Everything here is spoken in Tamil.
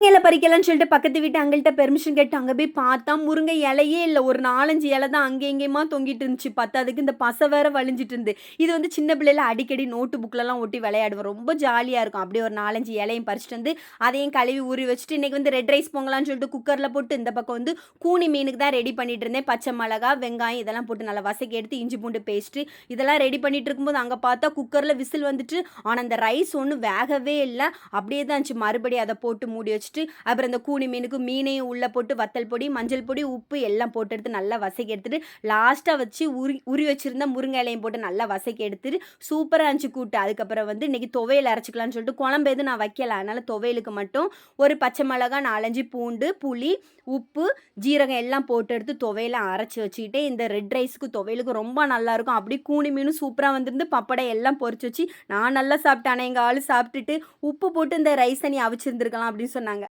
இலை பறிக்கலாம்னு சொல்லிட்டு பக்கத்து வீட்டு அங்கள்கிட்ட பெர்மிஷன் கேட்டு அங்கே போய் பார்த்தா முருங்கை இலையே இல்லை. ஒரு நாலஞ்சு இலை தான் அங்கே எங்கேயுமா தொங்கிட்டு இருந்துச்சு. பார்த்தா அதுக்கு இந்த பசை வேற வலிஞ்சிட்டு இருந்து. இது வந்து சின்ன பிள்ளைல அடிக்கடி நோட்டு புக்லலாம் ஒட்டி விளையாடுவோம் ரொம்ப ஜாலியாக இருக்கும். அப்படியே ஒரு நாலஞ்சு இலையும் பறிச்சிட்டு வந்து அதையும் கழுவி ஊறி வச்சுட்டு இன்றைக்கி வந்து ரெட் ரைஸ் பொங்கலான்னு சொல்லிட்டு குக்கரில் போட்டு இந்த பக்கம் வந்து கூனி மீனுக்கு தான் ரெடி பண்ணிட்டு இருந்தேன். பச்சை மிளகா வெங்காயம் இதெல்லாம் போட்டு நல்லா வசக்கி எடுத்து இஞ்சி பூண்டு பேஸ்ட்டு இதெல்லாம் ரெடி பண்ணிட்டு இருக்கும்போது அங்கே பார்த்தா குக்கரில் விசில் வந்துட்டு. ஆனால் அந்த ரைஸ் ஒன்றும் வேகவே இல்லை. அப்படியே தான் இருந்துச்சு. மறுபடியும் அதை போட்டு மூடி வச்சு வச்சுட்டு அப்புறம் இந்த கூனி மீனுக்கு மீனையும் உள்ளே போட்டு வத்தல் பொடி மஞ்சள் பொடி உப்பு எல்லாம் போட்டு எடுத்து நல்லா வசக்கி எடுத்துட்டு லாஸ்ட்டாக வச்சு உரி உரி வச்சுருந்தா முருங்கை இலையும் போட்டு நல்லா வசக்கி எடுத்துட்டு சூப்பராக இருந்துச்சு கூட்டு. அதுக்கப்புறம் வந்து இன்னைக்கு துவையல் அரைச்சிக்கலாம்னு சொல்லிட்டு குழம்பு எதுவும் நான் வைக்கல. அதனால் துவையலுக்கு மட்டும் ஒரு பச்சை மிளகா நாலஞ்சு பூண்டு புளி உப்பு ஜீரகம் எல்லாம் போட்டு எடுத்து துவையெல்லாம் அரைச்சி வச்சுக்கிட்டே இந்த ரெட் ரைஸுக்கு துவையலுக்கு ரொம்ப நல்லாயிருக்கும் அப்படி கூனி மீனும் சூப்பராக வந்திருந்து பப்படை எல்லாம் பொறிச்சு வச்சு நான் நல்லா சாப்பிட்டேன். ஆனால் எங்கள் ஆள் சாப்பிட்டுட்டு உப்பு போட்டு இந்த ரைஸை நீ அவிச்சிருந்துருக்கலாம் அப்படின்னு சொன்னாங்க.